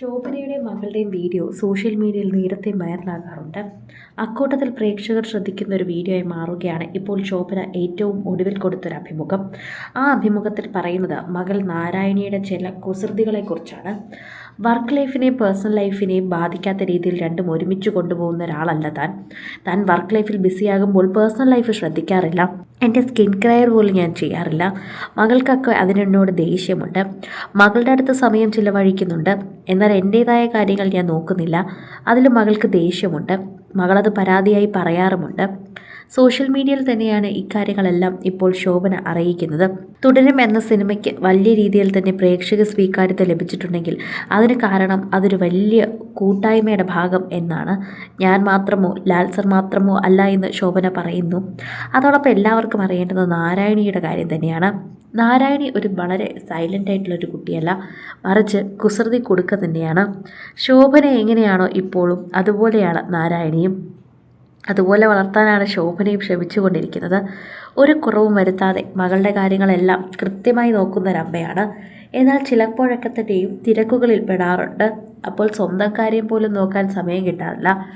ശോഭനയുടെയും മകളുടെയും video social മീഡിയയിൽ നേരത്തെ വൈറലാകാറുണ്ട്. അക്കൂട്ടത്തിൽ പ്രേക്ഷകർ ശ്രദ്ധിക്കുന്ന ഒരു വീഡിയോയായി മാറുകയാണ് ഇപ്പോൾ ശോഭന ഏറ്റവും ഒടുവിൽ കൊടുത്തൊരു അഭിമുഖം. ആ അഭിമുഖത്തിൽ പറയുന്നത് മകൾ നാരായണിയുടെ ചില കുസൃതികളെക്കുറിച്ചാണ്. വർക്ക് ലൈഫിനെയും പേഴ്സണൽ ലൈഫിനെയും ബാധിക്കാത്ത രീതിയിൽ രണ്ടും ഒരുമിച്ച് കൊണ്ടുപോകുന്ന ഒരാളല്ല താൻ. താൻ വർക്ക് ലൈഫിൽ ബിസിയാകുമ്പോൾ പേഴ്സണൽ ലൈഫ് ശ്രദ്ധിക്കാറില്ല. എന്റെ സ്കിൻ കെയർ പോലും ഞാൻ ചെയ്യാറില്ല. മകൾക്കൊക്കെ അതിനെന്നോട് ദേഷ്യമുണ്ട്. മകളുടെ അടുത്ത് സമയം ചിലവഴിക്കുന്നുണ്ട്. എന്നാൽ എന്റേതായ കാര്യങ്ങൾ ഞാൻ നോക്കുന്നില്ല. അതിൽ മകൾക്ക് ദേഷ്യമുണ്ട്. മകളത് പരാതിയായി പറയാറുമുണ്ട്. സോഷ്യൽ മീഡിയയിൽ തന്നെയാണ് ഇക്കാര്യങ്ങളെല്ലാം ഇപ്പോൾ ശോഭന അറിയിക്കുന്നത്. തുടരും എന്ന സിനിമയ്ക്ക് വലിയ രീതിയിൽ തന്നെ പ്രേക്ഷക സ്വീകാര്യത ലഭിച്ചിട്ടുണ്ടെങ്കിൽ അതിന് കാരണം അതൊരു വലിയ കൂട്ടായ്മയുടെ ഭാഗം എന്നാണ് ഞാൻ മാത്രമോ ലാൽ സർ മാത്രമോ അല്ല എന്ന് ശോഭന പറയുന്നു. അതോടൊപ്പം എല്ലാവർക്കും അറിയേണ്ടത് നാരായണിയുടെ കാര്യം തന്നെയാണ്. നാരായണി ഒരു വളരെ സൈലന്റ് ആയിട്ടുള്ള ഒരു കുട്ടിയല്ല. മറിച്ച് കുസൃതി കൊടുക്കുക തന്നെയാണ്. ശോഭന എങ്ങനെയാണോ ഇപ്പോഴും അതുപോലെയാണ് നാരായണിയും. അതുപോലെ വളർത്താനാണ് ശോഭനയും ശ്രമിച്ചുകൊണ്ടിരിക്കുന്നത് ഒരു കുറവും വരുത്താതെ മകളുടെ കാര്യങ്ങളെല്ലാം കൃത്യമായി നോക്കുന്ന ഒരമ്മയാണ്. എന്നാൽ ചിലപ്പോഴൊക്കെ തന്നെയും തിരക്കുകളിൽ പെടാറുണ്ട്. അപ്പോൾ സ്വന്തം കാര്യം പോലും നോക്കാൻ സമയം കിട്ടാറില്ല.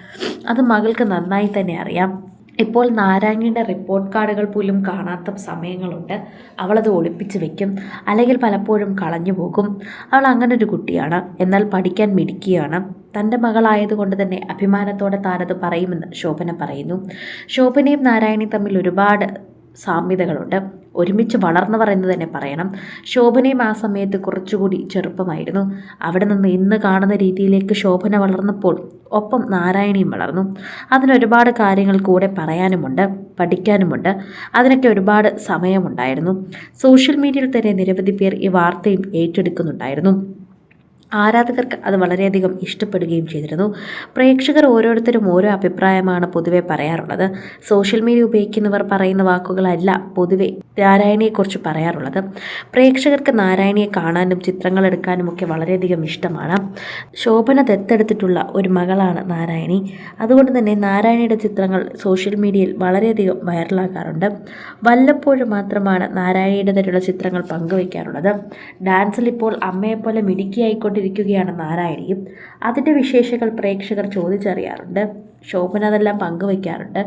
അത് മകൾക്ക് നന്നായി തന്നെ അറിയാം. ഇപ്പോൾ നാരായണിയുടെ റിപ്പോർട്ട് കാർഡുകൾ പോലും കാണാത്ത സമയങ്ങളുണ്ട്. അവളത് ഒളിപ്പിച്ച് വെക്കും. അല്ലെങ്കിൽ പലപ്പോഴും കളഞ്ഞു പോകും. അവൾ അങ്ങനെ ഒരു കുട്ടിയാണ്. എന്നാൽ പഠിക്കാൻ മിടുക്കിയാണ്. തന്റെ മകളായതുകൊണ്ട് തന്നെ അഭിമാനത്തോടെ താനത് പറയുമെന്ന് ശോഭന പറയുന്നു. ശോഭനയും നാരായണിയും തമ്മിൽ ഒരുപാട് സാമ്യതകളുണ്ട്. ഒരുമിച്ച് വളർന്നവർ എന്ന് തന്നെ പറയണം. ശോഭനയും ആ സമയത്ത് കുറച്ചുകൂടി ചെറുപ്പമായിരുന്നു. അവിടെ നിന്ന് ഇന്ന് കാണുന്ന രീതിയിലേക്ക് ശോഭന വളർന്നപ്പോൾ ഒപ്പം നാരായണിയും വളർന്നു. അതിനൊരുപാട് കാര്യങ്ങൾ കൂടെ പറയാനുമുണ്ട് പഠിക്കാനുമുണ്ട്. അതിനൊക്കെ ഒരുപാട് സമയമുണ്ടായിരുന്നു. സോഷ്യൽ മീഡിയയിൽ തന്നെ നിരവധി പേർ ഈ വാർത്തയും ഏറ്റെടുക്കുന്നുണ്ടായിരുന്നു. ആരാധകർക്ക് അത് വളരെയധികം ഇഷ്ടപ്പെടുകയും ചെയ്തിരുന്നു. പ്രേക്ഷകർ ഓരോരുത്തരും ഓരോ അഭിപ്രായമാണ് പൊതുവെ പറയാറുള്ളത്. സോഷ്യൽ മീഡിയ ഉപയോഗിക്കുന്നവർ പറയുന്ന വാക്കുകളല്ല പൊതുവെ നാരായണിയെക്കുറിച്ച് പറയാറുള്ളത്. പ്രേക്ഷകർക്ക് നാരായണിയെ കാണാനും ചിത്രങ്ങൾ എടുക്കാനും ഒക്കെ വളരെയധികം ഇഷ്ടമാണ്. ശോഭന ദത്തെടുത്തിട്ടുള്ള ഒരു മകളാണ് നാരായണി. അതുകൊണ്ട് തന്നെ നാരായണിയുടെ ചിത്രങ്ങൾ സോഷ്യൽ മീഡിയയിൽ വളരെയധികം വൈറലാകാറുണ്ട്. വല്ലപ്പോഴും മാത്രമാണ് നാരായണിയുടെ തന്നെയുള്ള ചിത്രങ്ങൾ പങ്കുവയ്ക്കാറുള്ളത് ഡാൻസിൽ ഇപ്പോൾ അമ്മയെപ്പോലെ മിടുക്കിയായിക്കൊണ്ടിരിക്കും ഇരിക്കുകയാണ് നാരായണിയും. അതിന്റെ വിശേഷകൾ പ്രേക്ഷകർ ചോദിച്ചറിയാറുണ്ട്. ശോഭന അതെല്ലാം പങ്കുവയ്ക്കാറുണ്ട്.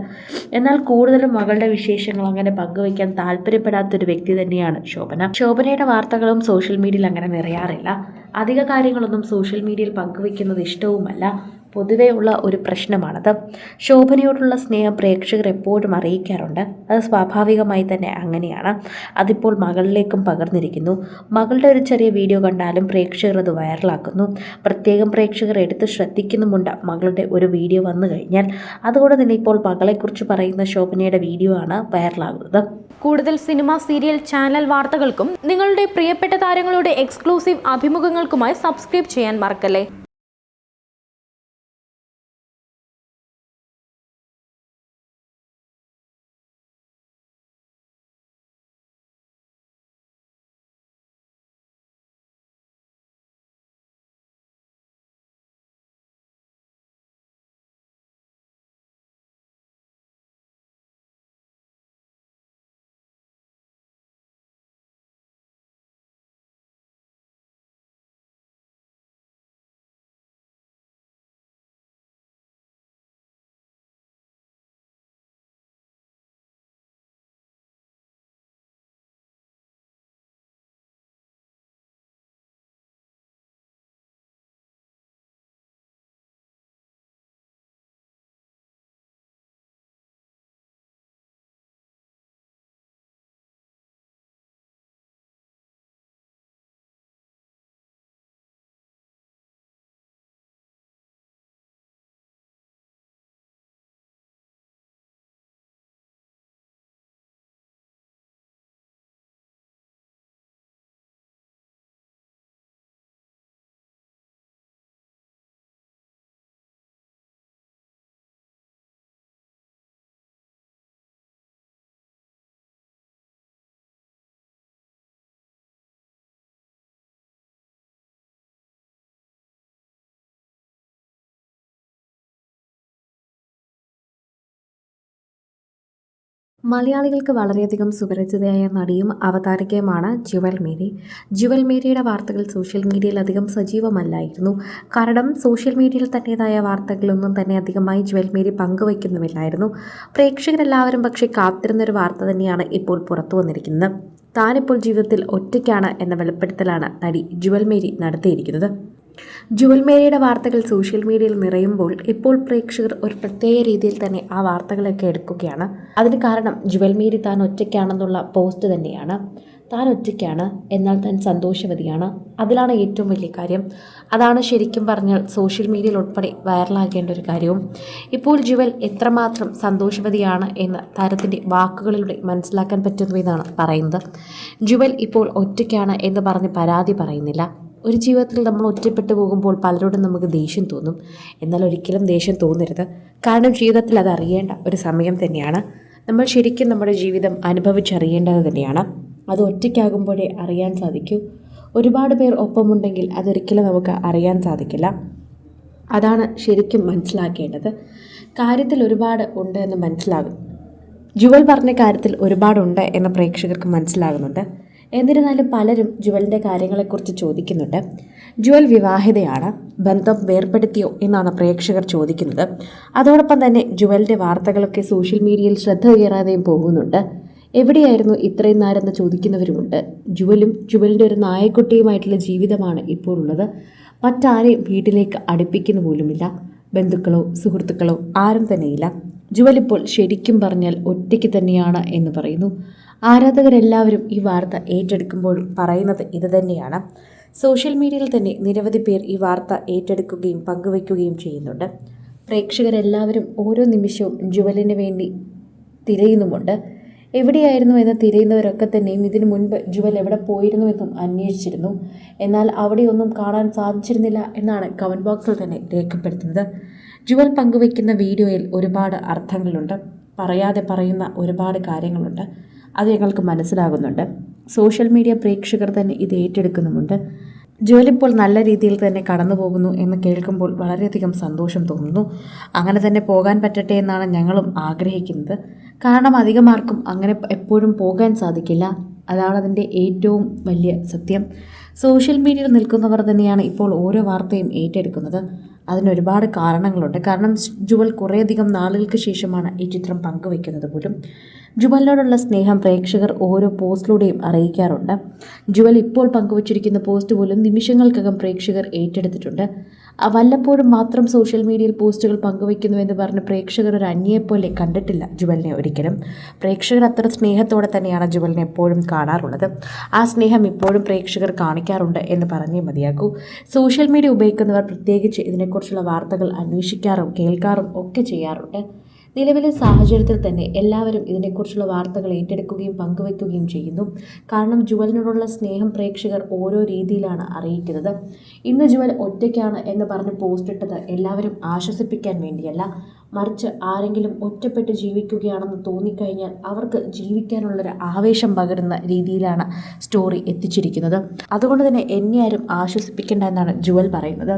എന്നാൽ കൂടുതലും മകളുടെ വിശേഷങ്ങൾ അങ്ങനെ പങ്കുവയ്ക്കാൻ താല്പര്യപ്പെടാത്തൊരു വ്യക്തി തന്നെയാണ് ശോഭന. ശോഭനയുടെ വാർത്തകളും സോഷ്യൽ മീഡിയയിൽ അങ്ങനെ നിറയാറില്ല. അധിക കാര്യങ്ങളൊന്നും സോഷ്യൽ മീഡിയയിൽ പങ്കുവയ്ക്കുന്നത് ഇഷ്ടവുമല്ല. പൊതുവേ ഉള്ള ഒരു പ്രശ്നമാണത്. ശോഭനയോടുള്ള സ്നേഹം പ്രേക്ഷകർ എപ്പോഴും അറിയിക്കാറുണ്ട്. അത് സ്വാഭാവികമായി തന്നെ അങ്ങനെയാണ്. അതിപ്പോൾ മകളിലേക്കും പകർന്നിരിക്കുന്നു. മകളുടെ ഒരു ചെറിയ വീഡിയോ കണ്ടാലും പ്രേക്ഷകർ അത് വൈറലാക്കുന്നു. പ്രത്യേകം പ്രേക്ഷകർ എടുത്ത് ശ്രദ്ധിക്കുന്നുമുണ്ട് മകളുടെ ഒരു വീഡിയോ വന്നു കഴിഞ്ഞാൽ. അതുകൊണ്ട് തന്നെ ഇപ്പോൾ മകളെക്കുറിച്ച് പറയുന്ന ശോഭനയുടെ വീഡിയോ ആണ് വൈറലാകുന്നത്. കൂടുതൽ സിനിമ സീരിയൽ ചാനൽ വാർത്തകൾക്കും നിങ്ങളുടെ പ്രിയപ്പെട്ട താരങ്ങളുടെ എക്സ്ക്ലൂസീവ് അഭിമുഖങ്ങൾക്കുമായി സബ്സ്ക്രൈബ് ചെയ്യാൻ മറക്കല്ലേ? മലയാളികൾക്ക് വളരെയധികം സുപരിചിതയായ നടിയും അവതാരകയുമാണ് ജുവൽ മേരി. ജുവൽ മേരിയുടെ വാർത്തകൾ സോഷ്യൽ മീഡിയയിൽ അധികം സജീവമല്ലായിരുന്നു. കാരണം സോഷ്യൽ മീഡിയയിൽ തന്റേതായ വാർത്തകളൊന്നും തന്നെ അധികമായി ജുവൽ മേരി പങ്കുവയ്ക്കുന്നുമില്ലായിരുന്നു പ്രേക്ഷകരെല്ലാവരും പക്ഷേ കാത്തിരുന്നൊരു വാർത്ത തന്നെയാണ് ഇപ്പോൾ പുറത്തു വന്നിരിക്കുന്നത്. താനിപ്പോൾ ജീവിതത്തിൽ ഒറ്റയ്ക്കാണ് എന്ന വെളിപ്പെടുത്തലാണ് നടി ജുവൽ മേരി നടത്തിയിരിക്കുന്നത്. ജുവൽ മേരിയുടെ വാർത്തകൾ സോഷ്യൽ മീഡിയയിൽ നിറയുമ്പോൾ ഇപ്പോൾ പ്രേക്ഷകർ ഒരു പ്രത്യേക രീതിയിൽ തന്നെ ആ വാർത്തകളൊക്കെ എടുക്കുകയാണ്. അതിന് കാരണം ജുവൽ മേരി താൻ ഒറ്റയ്ക്കാണെന്നുള്ള പോസ്റ്റ് തന്നെയാണ്. താൻ ഒറ്റയ്ക്കാണ് എന്നാൽ താൻ സന്തോഷവതിയാണ്. അതിലാണ് ഏറ്റവും വലിയ കാര്യം. അതാണ് ശരിക്കും പറഞ്ഞാൽ സോഷ്യൽ മീഡിയയിൽ ഉൾപ്പെടെ വൈറലാകേണ്ട ഒരു കാര്യവും. ഇപ്പോൾ ജുവൽ എത്രമാത്രം സന്തോഷവതിയാണ് എന്ന് താരത്തിന്റെ വാക്കുകളിലൂടെ മനസ്സിലാക്കാൻ പറ്റുന്നു എന്നാണ് പറയുന്നത്. ജുവൽ ഇപ്പോൾ ഒറ്റയ്ക്കാണ് എന്ന് പറഞ്ഞ് പരാതി പറയുന്നില്ല. ഒരു ജീവിതത്തിൽ നമ്മൾ ഒറ്റപ്പെട്ടു പോകുമ്പോൾ പലരോടും നമുക്ക് ദേഷ്യം തോന്നും. എന്നാൽ ഒരിക്കലും ദേഷ്യം തോന്നരുത്. കാരണം ജീവിതത്തിൽ അത് അറിയേണ്ട ഒരു സമയം തന്നെയാണ്. നമ്മൾ ശരിക്കും നമ്മുടെ ജീവിതം അനുഭവിച്ചറിയേണ്ടത് തന്നെയാണ്. അത് ഒറ്റയ്ക്കാകുമ്പോഴേ അറിയാൻ സാധിക്കൂ. ഒരുപാട് പേർ ഒപ്പമുണ്ടെങ്കിൽ അതൊരിക്കലും നമുക്ക് അറിയാൻ സാധിക്കില്ല. അതാണ് ശരിക്കും മനസ്സിലാക്കേണ്ടത്. കാര്യത്തിൽ ഒരുപാട് ഉണ്ട് എന്ന് മനസ്സിലാകും. ജുവൽ പറഞ്ഞ കാര്യത്തിൽ ഒരുപാടുണ്ട് എന്ന് പ്രേക്ഷകർക്ക് മനസ്സിലാകുന്നുണ്ട്. എന്നിരുന്നാലും പലരും ജുവലിന്റെ കാര്യങ്ങളെക്കുറിച്ച് ചോദിക്കുന്നുണ്ട്. ജുവൽ വിവാഹിതയാണ്. ബന്ധം വേർപ്പെടുത്തിയോ എന്നാണ് പ്രേക്ഷകർ ചോദിക്കുന്നത്. അതോടൊപ്പം തന്നെ ജുവലിന്റെ വാർത്തകളൊക്കെ സോഷ്യൽ മീഡിയയിൽ ശ്രദ്ധ കയറാതെയും പോകുന്നുണ്ട്. എവിടെയായിരുന്നു ഇത്രയും നാരെന്ന് ചോദിക്കുന്നവരുമുണ്ട്. ജുവലും ജുവലിന്റെ ഒരു നായക്കുട്ടിയുമായിട്ടുള്ള ജീവിതമാണ് ഇപ്പോൾ ഉള്ളത് മറ്റാരെയും വീട്ടിലേക്ക് അടുപ്പിക്കുന്നു പോലുമില്ല. ബന്ധുക്കളോ സുഹൃത്തുക്കളോ ആരും തന്നെയില്ല. ജുവൽ ഇപ്പോൾ ശരിക്കും പറഞ്ഞാൽ ഒറ്റയ്ക്ക് തന്നെയാണ് എന്ന് പറയുന്നു. ആരാധകരെല്ലാവരും ഈ വാർത്ത ഏറ്റെടുക്കുമ്പോഴും പറയുന്നത് ഇതുതന്നെയാണ് സോഷ്യൽ മീഡിയയിൽ തന്നെ നിരവധി പേർ ഈ വാർത്ത ഏറ്റെടുക്കുകയും പങ്കുവയ്ക്കുകയും ചെയ്യുന്നുണ്ട്. പ്രേക്ഷകരെല്ലാവരും ഓരോ നിമിഷവും ജുവലിന് വേണ്ടി തിരയുന്നുമുണ്ട്. എവിടെയായിരുന്നു എന്ന് തിരയുന്നവരൊക്കെ തന്നെയും ഇതിനു മുൻപ് ജുവൽ എവിടെ പോയിരുന്നുവെന്നും അന്വേഷിച്ചിരുന്നു. എന്നാൽ അവിടെയൊന്നും കാണാൻ സാധിച്ചിരുന്നില്ല എന്നാണ് കമന്റ് ബോക്സിൽ തന്നെ രേഖപ്പെടുത്തുന്നത്. ജുവൽ പങ്കുവയ്ക്കുന്ന വീഡിയോയിൽ ഒരുപാട് അർത്ഥങ്ങളുണ്ട്. പറയാതെ പറയുന്ന ഒരുപാട് കാര്യങ്ങളുണ്ട്. അത് ഞങ്ങൾക്ക് മനസ്സിലാകുന്നുണ്ട്. സോഷ്യൽ മീഡിയ പ്രേക്ഷകർ തന്നെ ഇത് ഏറ്റെടുക്കുന്നുമുണ്ട്. ജോലി ഇപ്പോൾ നല്ല രീതിയിൽ തന്നെ കടന്നു പോകുന്നു എന്ന് കേൾക്കുമ്പോൾ വളരെയധികം സന്തോഷം തോന്നുന്നു. അങ്ങനെ തന്നെ പോകാൻ പറ്റട്ടെ എന്നാണ് ഞങ്ങളും ആഗ്രഹിക്കുന്നത്. കാരണം അധികമാർക്കും അങ്ങനെ എപ്പോഴും പോകാൻ സാധിക്കില്ല. അതാണ് അതിന്റെ ഏറ്റവും വലിയ സത്യം. സോഷ്യൽ മീഡിയയിൽ നിൽക്കുന്നവർ തന്നെയാണ് ഇപ്പോൾ ഓരോ വാർത്തയും ഏറ്റെടുക്കുന്നത്. അതിനൊരുപാട് കാരണങ്ങളുണ്ട്. കാരണം ജുവൽ കുറേയധികം നാളുകൾക്ക് ശേഷമാണ് ഈ ചിത്രം പങ്കുവയ്ക്കുന്നത് പോലും. ജുവലിനോടുള്ള സ്നേഹം പ്രേക്ഷകർ ഓരോ പോസ്റ്റിലൂടെയും അറിയിക്കാറുണ്ട്. ജുവൽ ഇപ്പോൾ പങ്കുവച്ചിരിക്കുന്ന പോസ്റ്റ് പോലും നിമിഷങ്ങൾക്കകം പ്രേക്ഷകർ ഏറ്റെടുത്തിട്ടുണ്ട്. വല്ലപ്പോഴും മാത്രം സോഷ്യൽ മീഡിയയിൽ പോസ്റ്റുകൾ പങ്കുവയ്ക്കുന്നുവെന്ന് പറഞ്ഞ് പ്രേക്ഷകർ ഒരു അന്യയെപ്പോലെ കണ്ടിട്ടില്ല ജുവലിനെ ഒരിക്കലും. പ്രേക്ഷകർ അത്ര സ്നേഹത്തോടെ തന്നെയാണ് ജുവലിനെ എപ്പോഴും കാണാറുള്ളത്. ആ സ്നേഹം ഇപ്പോഴും പ്രേക്ഷകർ കാണിക്കാറുണ്ട് എന്ന് പറഞ്ഞേ മതിയാക്കൂ സോഷ്യൽ മീഡിയ ഉപയോഗിക്കുന്നവർ പ്രത്യേകിച്ച് ഇതിനെക്കുറിച്ചുള്ള വാർത്തകൾ അന്വേഷിക്കാറും കേൾക്കാറും ഒക്കെ ചെയ്യാറുണ്ട്. നിലവിലെ സാഹചര്യത്തിൽ തന്നെ എല്ലാവരും ഇതിനെക്കുറിച്ചുള്ള വാർത്തകൾ ഏറ്റെടുക്കുകയും പങ്കുവയ്ക്കുകയും ചെയ്യുന്നു. കാരണം ജുവലിനോടുള്ള സ്നേഹം പ്രേക്ഷകർ ഓരോ രീതിയിലാണ് അറിയിക്കുന്നത്. ഇന്ന് ജുവൽ ഒറ്റയ്ക്കാണ് എന്ന് പറഞ്ഞ് പോസ്റ്റ് ഇട്ടത് എല്ലാവരും ആശ്വസിപ്പിക്കാൻ വേണ്ടിയല്ല. മറിച്ച് ആരെങ്കിലും ഒറ്റപ്പെട്ട് ജീവിക്കുകയാണെന്ന് തോന്നിക്കഴിഞ്ഞാൽ അവർക്ക് ജീവിക്കാനുള്ളൊരു ആവേശം പകരുന്ന രീതിയിലാണ് സ്റ്റോറി എത്തിച്ചിരിക്കുന്നത്. അതുകൊണ്ട് തന്നെ എന്നെ ആരും ആശ്വസിപ്പിക്കേണ്ട എന്നാണ് ജുവൽ പറയുന്നത്.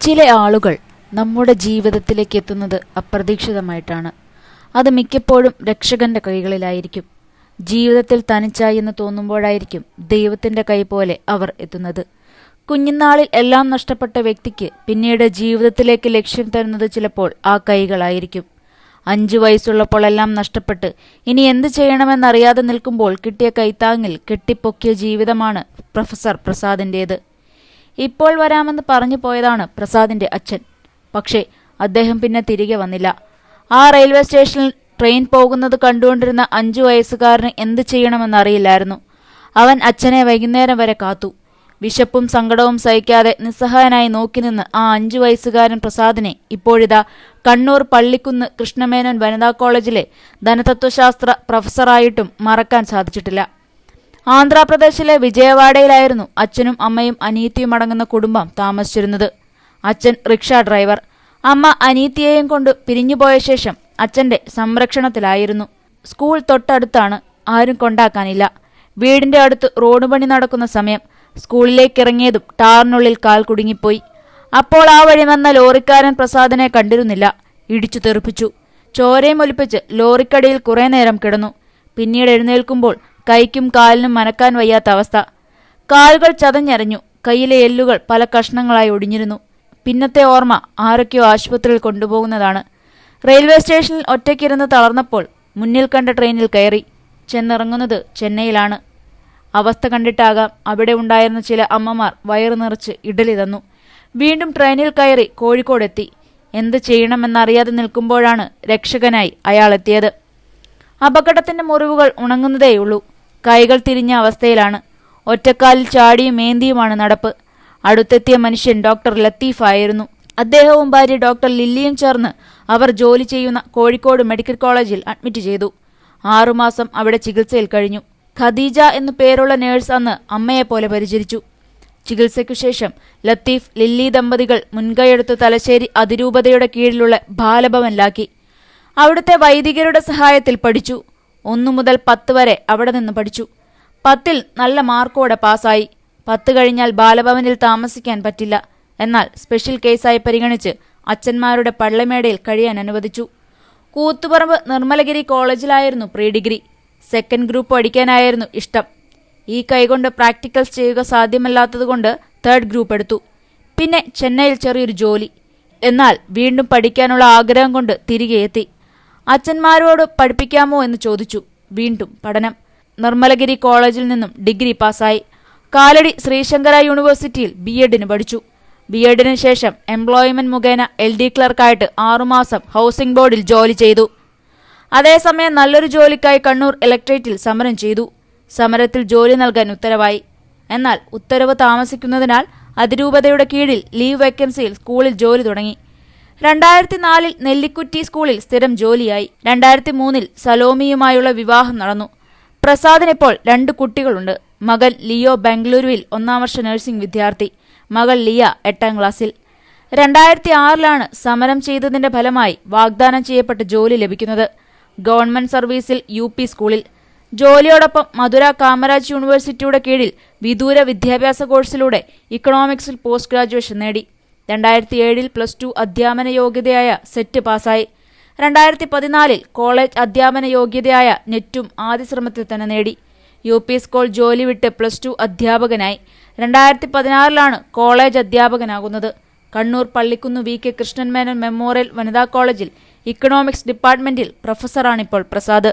ചില ആളുകൾ നമ്മുടെ ജീവിതത്തിലേക്ക് എത്തുന്നത് അപ്രതീക്ഷിതമായിട്ടാണ്. അത് മിക്കപ്പോഴും രക്ഷകന്റെ കൈകളിലായിരിക്കും. ജീവിതത്തിൽ തനിച്ചായി എന്ന് തോന്നുമ്പോഴായിരിക്കും ദൈവത്തിന്റെ കൈ പോലെ അവർ എത്തുന്നത്. കുഞ്ഞുനാളിൽ എല്ലാം നഷ്ടപ്പെട്ട വ്യക്തിക്ക് പിന്നീട് ജീവിതത്തിലേക്ക് ലക്ഷ്യം തരുന്നത് ചിലപ്പോൾ ആ കൈകളായിരിക്കും. അഞ്ചു വയസ്സുള്ളപ്പോൾ എല്ലാം നഷ്ടപ്പെട്ട് ഇനി എന്ത് ചെയ്യണമെന്നറിയാതെ നിൽക്കുമ്പോൾ കിട്ടിയ കൈത്താങ്ങിൽ കെട്ടിപ്പൊക്കിയ ജീവിതമാണ് പ്രൊഫസർ പ്രസാദിന്റേത് ഇപ്പോൾ വരാമെന്ന് പറഞ്ഞു പോയതാണ് പ്രസാദിന്റെ അച്ഛൻ. പക്ഷേ അദ്ദേഹം പിന്നെ തിരികെ വന്നില്ല. ആ റെയിൽവേ സ്റ്റേഷനിൽ ട്രെയിൻ പോകുന്നത് കണ്ടുകൊണ്ടിരുന്ന അഞ്ചു വയസ്സുകാരന് എന്ത് ചെയ്യണമെന്നറിയില്ലായിരുന്നു അവൻ അച്ഛനെ വൈകുന്നേരം വരെ കാത്തു. വിശപ്പും സങ്കടവും സഹിക്കാതെ നിസ്സഹായനായി നോക്കി നിന്ന് ആ അഞ്ചു വയസ്സുകാരൻ പ്രസാദിനെ ഇപ്പോഴിതാ കണ്ണൂർ പള്ളിക്കുന്ന് കൃഷ്ണമേനോൻ വനിതാ കോളേജിലെ ധനതത്വശാസ്ത്ര പ്രൊഫസറായിട്ടും മറക്കാൻ സാധിച്ചിട്ടില്ല. ആന്ധ്രാപ്രദേശിലെ വിജയവാഡയിലായിരുന്നു അച്ഛനും അമ്മയും അനീത്തിയും അടങ്ങുന്ന കുടുംബം താമസിച്ചിരുന്നത്. അച്ഛൻ റിക്ഷ ഡ്രൈവർ. അമ്മ അനീത്തിയെയും കൊണ്ട് പിരിഞ്ഞുപോയ ശേഷം അച്ഛന്റെ സംരക്ഷണത്തിലായിരുന്നു. സ്കൂൾ തൊട്ടടുത്താണ് ആരും കൊണ്ടാക്കാനില്ല. വീടിന്റെ അടുത്ത് റോഡ് പണി നടക്കുന്ന സമയം സ്കൂളിലേക്ക് ഇറങ്ങിയതും ടാറിനുള്ളിൽ കാൽ കുടുങ്ങിപ്പോയി. അപ്പോൾ ആ വഴി വന്ന ലോറിക്കാരൻ പ്രസാദിനെ കണ്ടിരുന്നില്ല. ഇടിച്ചു തെറിപ്പിച്ചു. ചോരയും ഒലിപ്പിച്ച് ലോറിക്കടിയിൽ കുറേ നേരം കിടന്നു. പിന്നീട് എഴുന്നേൽക്കുമ്പോൾ കൈക്കും കാലിനും മനക്കാൻ വയ്യാത്ത അവസ്ഥ. കാലുകൾ ചതഞ്ഞരഞ്ഞു കയ്യിലെ എല്ലുകൾ പല കഷ്ണങ്ങളായി ഒടിഞ്ഞിരുന്നു. പിന്നത്തെ ഓർമ്മ ആരൊക്കെയോ ആശുപത്രിയിൽ കൊണ്ടുപോകുന്നതാണ്. റെയിൽവേ സ്റ്റേഷനിൽ ഒറ്റയ്ക്കിരുന്ന് തളർന്നപ്പോൾ മുന്നിൽ കണ്ട ട്രെയിനിൽ കയറി ചെന്നിറങ്ങുന്നത് ചെന്നൈയിലാണ്. അവസ്ഥ കണ്ടിട്ടാകാം അവിടെ ഉണ്ടായിരുന്ന ചില അമ്മമാർ വയറു നിറച്ച് ഇഡലി തന്നു. വീണ്ടും ട്രെയിനിൽ കയറി കോഴിക്കോടെത്തി എന്ത് ചെയ്യണമെന്നറിയാതെ നിൽക്കുമ്പോഴാണ് രക്ഷകനായി അയാൾ എത്തിയത്. അപകടത്തിന്റെ മുറിവുകൾ ഉണങ്ങുന്നതേയുള്ളൂ. കൈകൾ തിരിഞ്ഞ അവസ്ഥയിലാണ്. ഒറ്റക്കാലിൽ ചാടിയും മേന്തിയുമാണ് നടപ്പ്. അടുത്തെത്തിയ മനുഷ്യൻ ഡോക്ടർ ലത്തീഫ് ആയിരുന്നു. അദ്ദേഹവും ഭാര്യ ഡോക്ടർ ലില്ലിയും ചേർന്ന് അവർ ജോലി ചെയ്യുന്ന കോഴിക്കോട് മെഡിക്കൽ കോളേജിൽ അഡ്മിറ്റ് ചെയ്തു. ആറുമാസം അവിടെ ചികിത്സയിൽ കഴിഞ്ഞു. ഖദീജ എന്നു പേരുള്ള നേഴ്സ് അന്ന് അമ്മയെപ്പോലെ പരിചരിച്ചു. ചികിത്സയ്ക്കു ശേഷം ലത്തീഫ് ലില്ലി ദമ്പതികൾ മുൻകൈയെടുത്ത് തലശ്ശേരി അതിരൂപതയുടെ കീഴിലുള്ള ബാലഭവനിലാക്കി. അവിടുത്തെ വൈദികരുടെ സഹായത്തിൽ പഠിച്ചു. ഒന്നു മുതൽ പത്ത് വരെ അവിടെ നിന്ന് പഠിച്ചു. പത്തിൽ നല്ല മാർക്കോടെ പാസ്സായി. പത്ത് കഴിഞ്ഞാൽ ബാലഭവനിൽ താമസിക്കാൻ പറ്റില്ല. എന്നാൽ സ്പെഷ്യൽ കേസായി പരിഗണിച്ച് അച്ഛന്മാരുടെ പള്ളമേടയിൽ കഴിയാൻ അനുവദിച്ചു. കൂത്തുപറമ്പ് നിർമ്മലഗിരി കോളേജിലായിരുന്നു പ്രീ ഡിഗ്രി. സെക്കൻഡ് ഗ്രൂപ്പ് പഠിക്കാനായിരുന്നു ഇഷ്ടം. ഈ കൈകൊണ്ട് പ്രാക്ടിക്കൽസ് ചെയ്യുക സാധ്യമല്ലാത്തതുകൊണ്ട് തേർഡ് ഗ്രൂപ്പ് എടുത്തു. പിന്നെ ചെന്നൈയിൽ ചെറിയൊരു ജോലി. എന്നാൽ വീണ്ടും പഠിക്കാനുള്ള ആഗ്രഹം കൊണ്ട് തിരികെ എത്തി. അച്ഛന്മാരോട് പഠിപ്പിക്കാമോ എന്ന് ചോദിച്ചു. വീണ്ടും പഠനം. നിർമ്മലഗിരി കോളേജിൽ നിന്നും ഡിഗ്രി പാസ്സായി. കാലടി ശ്രീശങ്കര യൂണിവേഴ്സിറ്റിയിൽ ബി എഡിന് പഠിച്ചു. ബി എഡിന് ശേഷം എംപ്ലോയ്മെന്റ് മുഖേന എൽ ഡി ക്ലർക്കായിട്ട് ആറുമാസം ഹൗസിംഗ് ബോർഡിൽ ജോലി ചെയ്തു. അതേസമയം നല്ലൊരു ജോലിക്കായി കണ്ണൂർ ഇലക്ട്രേറ്റിൽ സമരം ചെയ്തു. സമരത്തിൽ ജോലി നൽകാൻ ഉത്തരവായി. എന്നാൽ ഉത്തരവ് താമസിക്കുന്നതിനാൽ അതിരൂപതയുടെ കീഴിൽ ലീവ് വേക്കൻസിയിൽ സ്കൂളിൽ ജോലി തുടങ്ങി. രണ്ടായിരത്തി നാലിൽ നെല്ലിക്കുറ്റി സ്കൂളിൽ സ്ഥിരം ജോലിയായി. രണ്ടായിരത്തി മൂന്നിൽ സലോമിയുമായുള്ള വിവാഹം നടന്നു. പ്രസാദിനിപ്പോൾ രണ്ട് കുട്ടികളുണ്ട്. മകൻ ലിയോ ബംഗളൂരുവിൽ ഒന്നാം വർഷ നഴ്സിംഗ് വിദ്യാർത്ഥി. മകൾ ലിയ എട്ടാം ക്ലാസ്സിൽ. രണ്ടായിരത്തി ആറിലാണ് സമരം ചെയ്തതിന്റെ ഫലമായി വാഗ്ദാനം ചെയ്യപ്പെട്ട ജോലി ലഭിക്കുന്നത്. ഗവൺമെന്റ് സർവീസിൽ യു പി സ്കൂളിൽ. ജോലിയോടൊപ്പം മധുര കാമരാജ് യൂണിവേഴ്സിറ്റിയുടെ കീഴിൽ വിദൂര വിദ്യാഭ്യാസ കോഴ്സിലൂടെ ഇക്കണോമിക്സിൽ പോസ്റ്റ് ഗ്രാജുവേഷൻ നേടി. രണ്ടായിരത്തി ഏഴിൽ പ്ലസ് ടു അധ്യാപന യോഗ്യതയായ സെറ്റ് പാസായി രണ്ടായിരത്തി പതിനാലിൽ കോളേജ് അധ്യാപന യോഗ്യതയായ നെറ്റും ആദ്യ ശ്രമത്തിൽ തന്നെ നേടി. യു പി സ്കൂൾ ജോലി വിട്ട് പ്ലസ് ടു അധ്യാപകനായി. രണ്ടായിരത്തി പതിനാറിലാണ് college അധ്യാപകനാകുന്നത്. Kannur Pallikkunnu V K Krishnan Menon memorial വനിതാ കോളേജിൽ ഇക്കണോമിക്സ് ഡിപ്പാർട്ട്മെന്റിൽ പ്രൊഫസറാണിപ്പോൾ പ്രസാദ്.